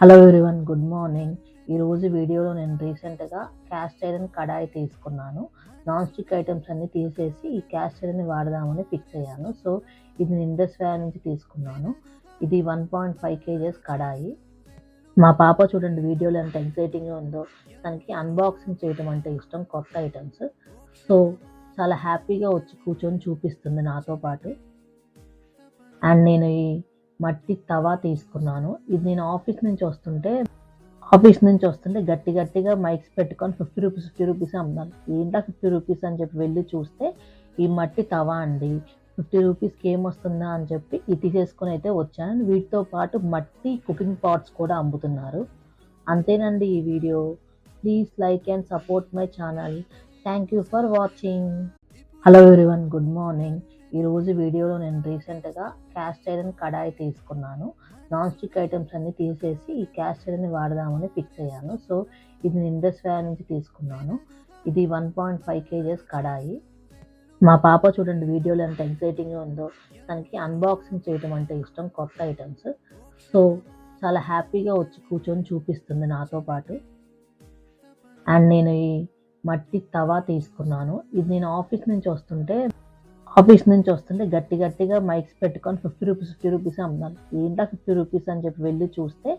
Hello everyone good morning ఈరోజు వీడియోలో నేను రీసెంట్గా క్యాస్ట్ ఐరన్ కడాయి తీసుకున్నాను. నాన్ స్టిక్ ఐటమ్స్ అన్ని తీసేసి ఈ క్యాస్ట్ ఐరన్ వాడదామని ఫిక్స్ అయ్యాను. సో ఇది నేను ఇండస్ వ్యాలీ నుంచి తీసుకున్నాను. ఇది వన్ పాయింట్ ఫైవ్ కేజెస్ కడాయి. మా పాప చూడండి వీడియోలో ఎంత ఎక్సైటింగ్గా ఉందో. తనకి అన్బాక్సింగ్ చేయడం అంటే ఇష్టం కొత్త ఐటమ్స్. సో చాలా హ్యాపీగా వచ్చి కూర్చొని చూపిస్తుంది నాతో పాటు. అండ్ నేను ఈ మట్టి తవా తీసుకున్నాను. ఇది నేను ఆఫీస్ నుంచి వస్తుంటే ఆఫీస్ నుంచి వస్తుంటే గట్టి గట్టిగా మైక్స్ పెట్టుకొని ఫిఫ్టీ రూపీస్ ఫిఫ్టీ రూపీస్ అమ్మాను ఏంటా ఫిఫ్టీ రూపీస్ అని చెప్పి వెళ్ళి చూస్తే ఈ మట్టి తవా అండి. ఫిఫ్టీ రూపీస్కి ఏమొస్తుందా అని చెప్పి ఇది తీసేసుకొని అయితే వచ్చాను. వీటితో పాటు మట్టి కుకింగ్ పాట్స్ కూడా అమ్ముతున్నారు. అంతేనండి ఈ video. Please like and support my channel. Thank you for watching. Hello everyone good morning. ఈరోజు వీడియోలో నేను రీసెంట్గా క్యాస్ట్ ఐరన్ కడాయి తీసుకున్నాను. నాన్ స్టిక్ ఐటమ్స్ అన్ని తీసేసి ఈ క్యాస్ట్ ఐరన్ వాడదామని ఫిక్స్ అయ్యాను. సో ఇది నేను ఇండస్ నుంచి తీసుకున్నాను. ఇది వన్ పాయింట్ ఫైవ్ కేజెస్ కడాయి. మా పాప చూడండి వీడియోలో ఎంత ఎక్సైటింగ్గా ఉందో. తనకి అన్బాక్సింగ్ చేయడం అంటే ఇష్టం కొత్త ఐటమ్స్. సో చాలా హ్యాపీగా వచ్చి కూర్చొని చూపిస్తుంది నాతో పాటు. అండ్ నేను ఈ మట్టి తవా తీసుకున్నాను. ఇది నేను ఆఫీస్ నుంచి వస్తుంటే ఆఫీస్ నుంచి వస్తుంటే గట్టి గట్టిగా మైక్స్ పెట్టుకొని ఫిఫ్టీ రూపీస్ ఫిఫ్టీ రూపీస్ అమ్మాను ఏంటా ఫిఫ్టీ రూపీస్ అని చెప్పి వెళ్ళి చూస్తే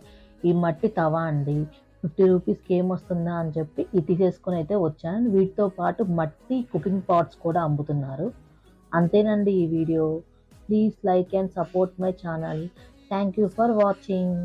ఈ మట్టి తవా అండి. ఫిఫ్టీ రూపీస్కి ఏమొస్తుందా అని చెప్పి ఇది చేసుకొని అయితే వచ్చాను. వీటితో పాటు మట్టి కుకింగ్ పాట్స్ కూడా అమ్ముతున్నారు. అంతేనండి ఈ video. Please like and support my channel thank you for watching